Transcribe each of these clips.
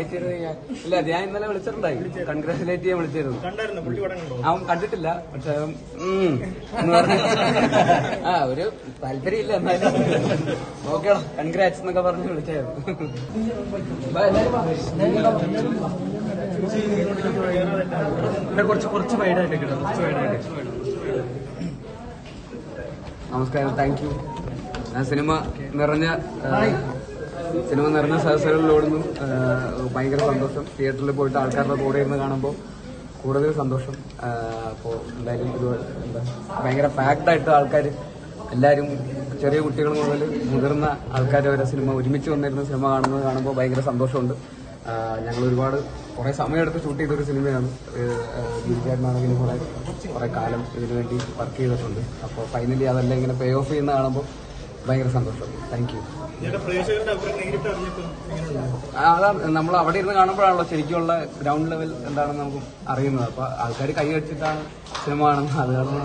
വായിച്ചത് ഞാൻ ഇല്ല ഞാൻ ഇന്നലെ വിളിച്ചിട്ടുണ്ടായി. കൺഗ്രാറ്റുലേറ്റ് ചെയ്യാൻ വിളിച്ചിരുന്നു. അവൻ കണ്ടിട്ടില്ല. പക്ഷെ ആ ഒരു താല്പര്യമില്ല എന്നാലും. ഓക്കേടാ കൺഗ്രാറ്റ്സ് എന്നൊക്കെ പറഞ്ഞ് വിളിച്ചായിരുന്നു. ബാ, എല്ലാരും വാ. ഇവിടെ കുറച്ച് കുറച്ച് വൈഡായിട്ട് കിട്ടും കുറച്ച് വൈഡായിട്ട് നമസ്കാരം. താങ്ക് യു ഞാൻ സിനിമ നിറഞ്ഞ സിനിമ നിറഞ്ഞ ആ, ഭയങ്കര സന്തോഷം. തിയേറ്ററിൽ പോയിട്ട് ആൾക്കാരുടെ കൂടെ ഇരുന്ന് കാണുമ്പോൾ കൂടുതൽ സന്തോഷം. അപ്പോൾ എന്തായാലും ഇത് ഭയങ്കര ഫാക്റ്റായിട്ട് ആൾക്കാർ എല്ലാവരും ചെറിയ കുട്ടികൾ മുതൽ മുതിർന്ന ആൾക്കാർ വരെ സിനിമ ഒരുമിച്ച് വന്നിരുന്ന സിനിമ കാണുന്നത് കാണുമ്പോൾ ഭയങ്കര സന്തോഷമുണ്ട്. ഞങ്ങൾ ഒരുപാട് കുറേ സമയമെടുത്ത് ഷൂട്ട് ചെയ്തൊരു സിനിമയാണ്. ഗിരിചാരനാണെങ്കിലും കുറേ കുറേ കാലം ഇതിനു വേണ്ടി വർക്ക് ചെയ്തിട്ടുണ്ട്. അപ്പോൾ ഫൈനലി അതെല്ലാം ഇങ്ങനെ പേ ഓഫ് ചെയ്യുന്ന കാണുമ്പോൾ ഭയങ്കര സന്തോഷം. താങ്ക് അതാണ് നമ്മൾ അവിടെ ഇരുന്ന് കാണുമ്പോഴാണല്ലോ ശരിക്കുള്ള ഗ്രൗണ്ട് ലെവൽ എന്താണെന്ന് നമുക്ക് അറിയുന്നത്. അപ്പൊ ആൾക്കാർ കൈ അടിച്ചിട്ടാണ് സിനിമ കാണുന്നത്. അത് കാരണം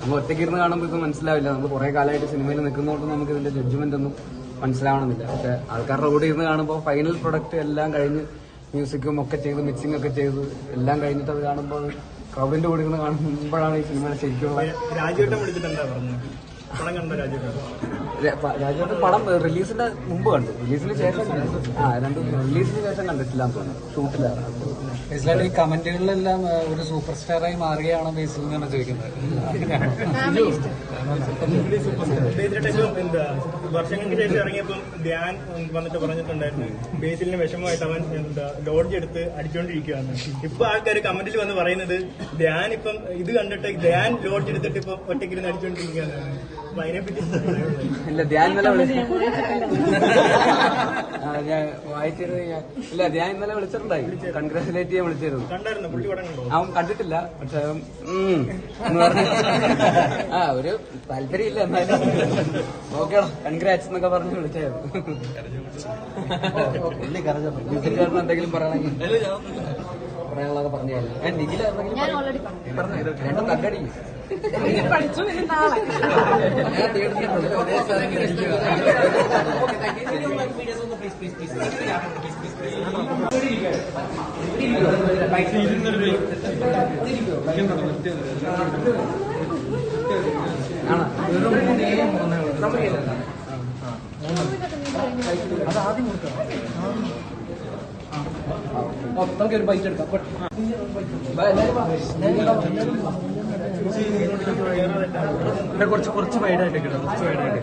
നമ്മൾ ഒറ്റയ്ക്ക് ഇരുന്ന് കാണുമ്പോൾ ഇത് മനസ്സിലാവില്ല. നമ്മൾ കുറെ കാലമായിട്ട് സിനിമയിൽ നിൽക്കുന്നതുകൊണ്ട് നമുക്ക് ഇതിന്റെ ജഡ്ജ്മെന്റ് ഒന്നും മനസ്സിലാവണമെന്നില്ല. പക്ഷെ ആൾക്കാരുടെ കൂടെ ഇരുന്ന് കാണുമ്പോൾ ഫൈനൽ പ്രൊഡക്റ്റ് എല്ലാം കഴിഞ്ഞ് മ്യൂസിക്കും ഒക്കെ ചെയ്ത് മിക്സിംഗ് ഒക്കെ ചെയ്ത് എല്ലാം കഴിഞ്ഞിട്ട് അത് കാണുമ്പോൾ ക്രൗഡിന്റെ കൂടെ ഇരുന്ന് കാണുമ്പോഴാണ് ഈ സിനിമയുടെ ശരിക്കുള്ള പറഞ്ഞത് പടം റിലീസിന്റെ മുമ്പ് കണ്ടു. റിലീസിന് ശേഷം ആ രണ്ട് റിലീസിന് ശേഷം കണ്ടിട്ടില്ല തോന്നുന്നു. ഷൂട്ടിലാണ് ബേസിലായിട്ട് ഈ കമന്റുകളിലെല്ലാം ഒരു സൂപ്പർ സ്റ്റാറായി മാറുകയാണോ ബേസിൽ എന്നാണ് ചോദിക്കുന്നത്. വർഷങ്ങൾക്ക് ശേഷം ഇറങ്ങിയപ്പോൾ ധ്യാൻ വന്നിട്ട് പറഞ്ഞിട്ടുണ്ടായിരുന്നു ബേസിലിന് വിഷമമായിട്ട് അവൻ എന്താ ലോഡ്ജ് എടുത്ത് അടിച്ചോണ്ടിരിക്കുകയാണ്. ഇപ്പൊ ആൾക്കാർ കമന്റിൽ വന്ന് പറയുന്നത് ധ്യാൻ ഇപ്പം ഇത് കണ്ടിട്ട് ധ്യാൻ ലോഡ്ജ് എടുത്തിട്ട് ഇപ്പൊ ഒറ്റയ്ക്കിരുന്ന് അടിച്ചോണ്ടിരിക്കുകയാണ്? ഇല്ല ധ്യാൻ ഇന്നലെ വിളിച്ചു ആ, ഞാൻ വായിച്ചിരുന്നു ഞാൻ ഇല്ല ധ്യാൻ ഇന്നലെ വിളിച്ചിട്ടുണ്ടായി. കൺഗ്രാറ്റുലേറ്റ് ചെയ്യാൻ വിളിച്ചിരുന്നു. അവൻ കണ്ടിട്ടില്ല. പക്ഷെ ആ ഒരു താല്പര്യമില്ല എന്നാലും. ഓക്കേടാ കൺഗ്രാറ്റ്സ് എന്നൊക്കെ പറഞ്ഞ് വിളിച്ചായിരുന്നു. എന്തെങ്കിലും പറയണമെങ്കിൽ പറയാനുള്ളതൊക്കെ പറഞ്ഞു ഞാൻ നിഖില എന്തെങ്കിലും ഞാൻ പറ- ഓൾറെഡി പറഞ്ഞു. പറഞ്ഞു രണ്ട് തക്കടി ഞാൻ തീർച്ചയായിട്ടും ഒരേ സ്ഥലം ഇങ്ങനെ ഇരിക്കുക. Okay, thank you. നമ്മുടെ കയ്യിലല്ല. ഓ, നമുക്കൊരു ബൈറ്റ് എടുക്കാം കുറച്ച് കുറച്ച് വൈഡായിട്ട് കിട്ടും കുറച്ച് വൈഡായിട്ട്